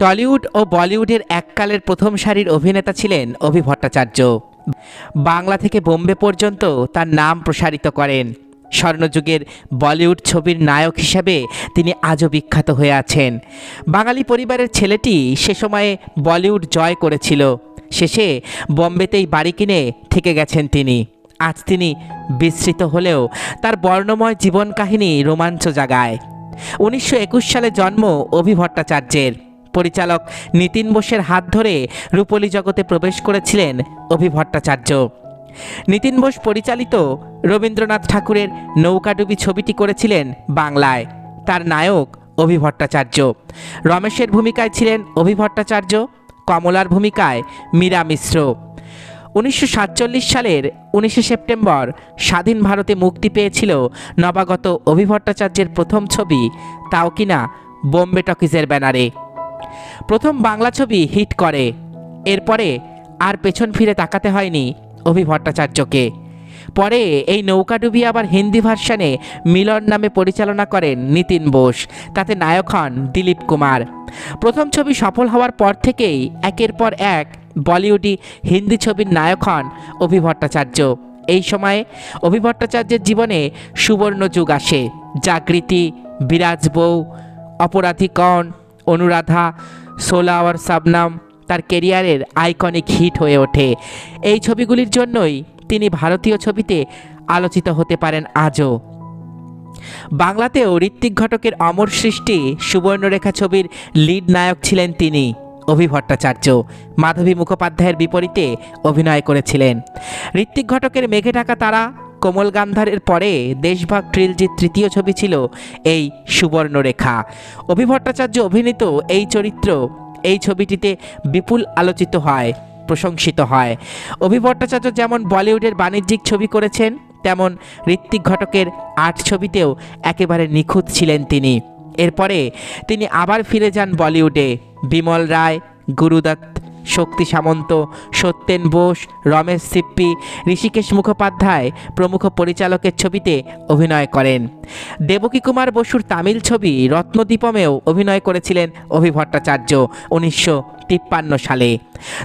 Tollywood ও বলিউডের এককালের প্রথম সারির অভিনেতা ছিলেন অভি ভট্টাচার্য। বাংলা থেকে বোম্বে পর্যন্ত তার নাম প্রসারিত করেন। স্বর্ণযুগের বলিউড ছবির নায়ক হিসাবে তিনি আজও বিখ্যাত হয়ে আছেন। বাঙালি পরিবারের ছেলেটি সে সময়ে বলিউড জয় করেছিল। শেষে বোম্বেতেই বাড়ি কিনে থেকে গেছেন তিনি। আজ তিনি বিস্মৃত হলেও তার বর্ণময় জীবন কাহিনী রোমাঞ্চ জাগায়। উনিশশো একুশ সালে জন্ম অভি ভট্টাচার্যের। পরিচালক নিতিন বোসের হাত ধরে রূপলী জগতে প্রবেশ করেছিলেন অভি ভট্টাচার্য। নিতিন বোস পরিচালিত রবীন্দ্রনাথ ঠাকুরের নৌকাডুবি ছবিটি করেছিলেন বাংলায়। তার নায়ক অভি ভট্টাচার্য। রমেশের ভূমিকায় ছিলেন অভি ভট্টাচার্য, কমলার ভূমিকায় মীরা মিশ্র। উনিশশো সাতচল্লিশ সালের উনিশে সেপ্টেম্বর স্বাধীন ভারতে মুক্তি পেয়েছিল নবাগত অভি ভট্টাচার্যের প্রথম ছবি তাও কিনা বোম্বে টকিজের ব্যানারে। প্রথম বাংলা ছবি হিট করে। এরপরে আর পেছন ফিরে তাকাতে হয়নি অভি ভট্টাচার্যকে। পরে এই নৌকাডুবি আবার হিন্দি ভার্সানে মিলন নামে পরিচালনা করেন নিতিন বোস, তাতে নায়ক হন দিলীপ কুমার। প্রথম ছবি সফল হওয়ার পর থেকেই একের পর এক বলিউডি হিন্দি ছবির নায়ক হন অভি ভট্টাচার্য। এই সময়ে অভি ভট্টাচার্যের জীবনে সুবর্ণ যুগ আসে। জাগৃতি, বিরাজ বউ, অপরাধী অনুরাধা সোলাওয়ার সাবনাম তার কেরিয়ারের আইকনিক হিট হয়ে ওঠে। এই ছবিগুলির জন্যই তিনি ভারতীয় ছবিতে আলোচিত হতে পারেন আজও। বাংলাতেও ঋত্বিক ঘটকের অমর সৃষ্টি, সুবর্ণরেখা ছবির লিড নায়ক ছিলেন তিনি, অভি ভট্টাচার্য। মাধবী মুখোপাধ্যায়ের বিপরীতে অভিনয় করেছিলেন। ঋত্বিক ঘটকের মেঘে ঢাকা তারা কোমল গান্ধারের পরে দেশভাগ ট্রিলজির তৃতীয় ছবি ছিল এই সুবর্ণরেখা। অভি ভট্টাচার্য অভিনীত এই চরিত্র এই ছবিটিতে বিপুল আলোচিত হয়, প্রশংসিত হয়। অভি ভট্টাচার্য যেমন বলিউডের বাণিজ্যিক ছবি করেছেন, তেমন ঋত্বিক ঘটকের আর্ট ছবিতেও একেবারে নিখুঁত ছিলেন তিনি। এরপরে তিনি আবার ফিরে যান বলিউডে। বিমল রায়, গুরুদত্ত শক্তি সামন্ত, সত্যেন বোস, রমেশ সিপ্পি, ঋষিকেশ মুখোপাধ্যায় প্রমুখ পরিচালকের ছবিতে অভিনয় করেন। দেবকী কুমার বসুর তামিল ছবি রত্নদীপমেও অভিনয় করেছিলেন অভি ভট্টাচার্য উনিশশো তিপ্পান্ন সালে।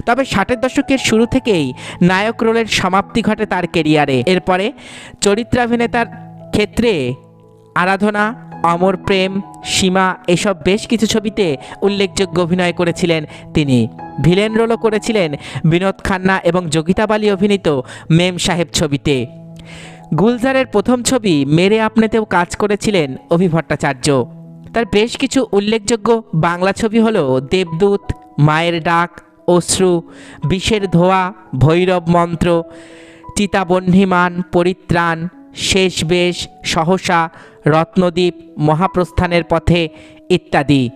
তবে ষাটের দশকের শুরু থেকেই নায়ক রোলের সমাপ্তি ঘটে তার কেরিয়ারে। এরপরে চরিত্রাভিনেতার ক্ষেত্রে আরাধনা, অমর প্রেম, সীমা এসব বেশ কিছু ছবিতে উল্লেখযোগ্য অভিনয় করেছিলেন তিনি। ভিলেন রোলও করেছিলেন বিনোদ খান্না এবং যোগিতা বালি অভিনীত মেম সাহেব ছবিতে। গুলজারের প্রথম ছবি মেরে আপনেতেও কাজ করেছিলেন অভি ভট্টাচার্য। তার বেশ কিছু উল্লেখযোগ্য বাংলা ছবি হলো দেবদূত, মায়ের ডাক, অশ্রু, বিষের ধোয়া, ভৈরব মন্ত্র চিতাবহ্নিমান পরিত্রাণ শেষ বেশ সহসা রত্নদ্বীপ মহাপ্রস্থানের পথে ইত্যাদি।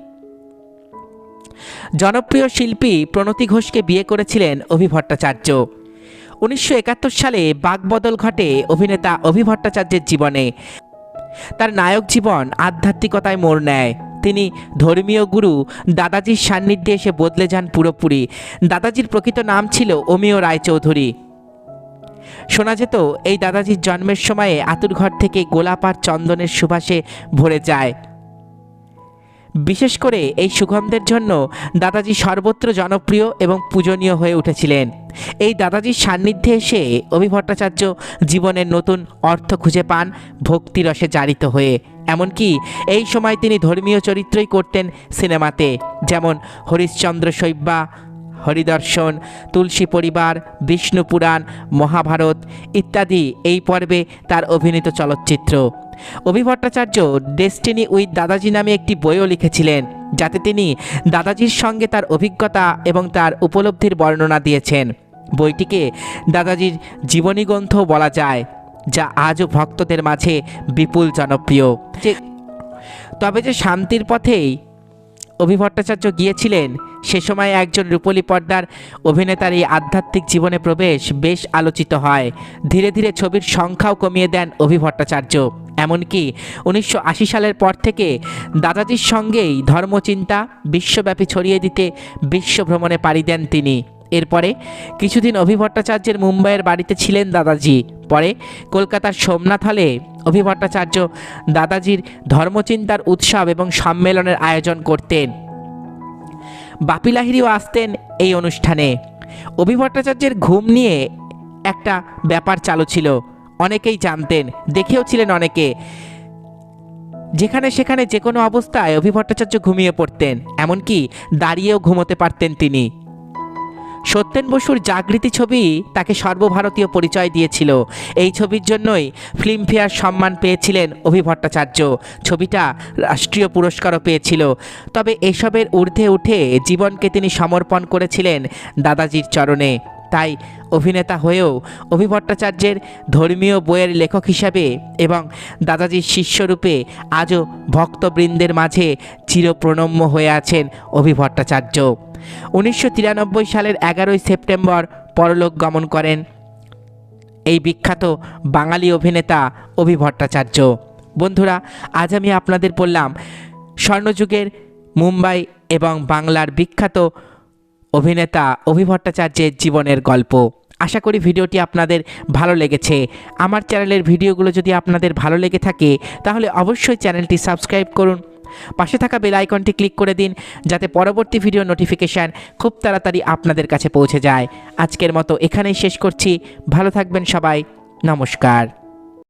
জনপ্রিয় শিল্পী প্রণতি ঘোষকে বিয়ে করেছিলেন অভি ভট্টাচার্য। উনিশশো একাত্তর সালে বাকবদল ঘটে অভিনেতা অভি ভট্টাচার্যের জীবনে। তার নায়ক জীবন আধ্যাত্মিকতায় মোড় নেয়। তিনি ধর্মীয় গুরু দাদাজির সান্নিধ্যে এসে বদলে যান পুরোপুরি। দাদাজির প্রকৃত নাম ছিল অমিয় রায়চৌধুরী। শোনা যেত, এই দাদাজির জন্মের সময়ে আতুর ঘর থেকে গোলাপ আর চন্দনের সুবাসে ভরে যায়। বিশেষ করে এই সুগন্ধের জন্য দাদাজি সর্বত্র জনপ্রিয় এবং পূজনীয় হয়ে উঠেছিলেন। এই দাদাজির সান্নিধ্যে এসে অভি ভট্টাচার্য জীবনের নতুন অর্থ খুঁজে পান ভক্তিরসে জারিত হয়ে। এমনকি এই সময় তিনি ধর্মীয় চরিত্রই করতেন সিনেমাতে, যেমন হরিশ্চন্দ্র শৈব্যা হরিদর্শন, তুলসী পরিবার, বিষ্ণু পুরাণ, মহাভারত ইত্যাদি এই পর্বে তার অভিনীত চলচ্চিত্র। অভি ভট্টাচার্য ডেস্টিনি উইথ দাদাজি নামে একটি বইও লিখেছিলেন, যাতে তিনি দাদাজির সঙ্গে তার অভিজ্ঞতা এবং তার উপলব্ধির বর্ণনা দিয়েছেন। বইটিকে দাদাজির জীবনী গ্রন্থ বলা যায়, যা আজও ভক্তদের মাঝে বিপুল জনপ্রিয়। তবে যে শান্তির পথেই অভি ভট্টাচার্য গিয়েছিলেন, সে সময় একজন রূপলী পর্দার অভিনেতার এই আধ্যাত্মিক জীবনে প্রবেশ বেশ আলোচিত হয়। ধীরে ধীরে ছবির সংখ্যাও কমিয়ে দেন অভি ভট্টাচার্য। এমনকি উনিশশো আশি সালের পর থেকে দাদাজির সঙ্গেই ধর্মচিন্তা, বিশ্বব্যাপী ছড়িয়ে দিতে বিশ্ব ভ্রমণে পাড়ি দেন তিনি। এরপরে কিছুদিন অভি ভট্টাচার্যের মুম্বাইয়ের বাড়িতে ছিলেন দাদাজি। পরে কলকাতার সোমনাথ হলে অভি ভট্টাচার্য দাদাজির ধর্মচিন্তার উৎসব এবং সম্মেলনের আয়োজন করতেন। বাপি লাহিড়িও আসতেন এই অনুষ্ঠানে। অভি ভট্টাচার্যের ঘুম নিয়ে একটা ব্যাপার চালু ছিল। অনেকেই জানতেন, দেখেও ছিলেন অনেকে। যেখানে সেখানে যে কোনো অবস্থায় অভি ভট্টাচার্য ঘুমিয়ে পড়তেন, এমনকি দাঁড়িয়েও ঘুমোতে পারতেন তিনি। সত্যেন বসুর জাগৃতি ছবি তাকে সর্বভারতীয় পরিচয় দিয়েছিল। এই ছবির জন্যই ফিল্মফেয়ার সম্মান পেয়েছিলেন অভি ভট্টাচার্য। ছবিটা রাষ্ট্রীয় পুরস্কারও পেয়েছিল। তবে এসবের ঊর্ধ্বে উঠে জীবনকে তিনি সমর্পণ করেছিলেন দাদাজির চরণে। তাই অভিনেতা হয়েও অভি ভট্টাচার্যের ধর্মীয় বইয়ের লেখক হিসাবে এবং দাদাজির শিষ্যরূপে আজও ভক্তবৃন্দের মাঝে চিরপ্রণম্য হয়ে আছেন অভি ভট্টাচার্য। উনিশশো তিরানব্বই সালের এগারোই সেপ্টেম্বর পরলোক গমন করেন এই বিখ্যাত বাঙালি অভিনেতা অভি ভট্টাচার্য। বন্ধুরা, আজ আমি আপনাদের বললাম, স্বর্ণযুগের মুম্বাই এবং বাংলার বিখ্যাত অভিনেতা অভি ভট্টাচার্যের জীবনের গল্প। আশা করি ভিডিওটি আপনাদের ভালো লেগেছে। আমার চ্যানেলের ভিডিওগুলো যদি আপনাদের ভালো লেগে থাকে, তাহলে অবশ্যই চ্যানেলটি সাবস্ক্রাইব করুন। পাশে থাকা বেল আইকনটি ক্লিক করে দিন, যাতে পরবর্তী ভিডিও নোটিফিকেশান খুব তাড়াতাড়ি আপনাদের কাছে পৌঁছে যায়। আজকের মতো এখানেই শেষ করছি। ভালো থাকবেন সবাই। নমস্কার।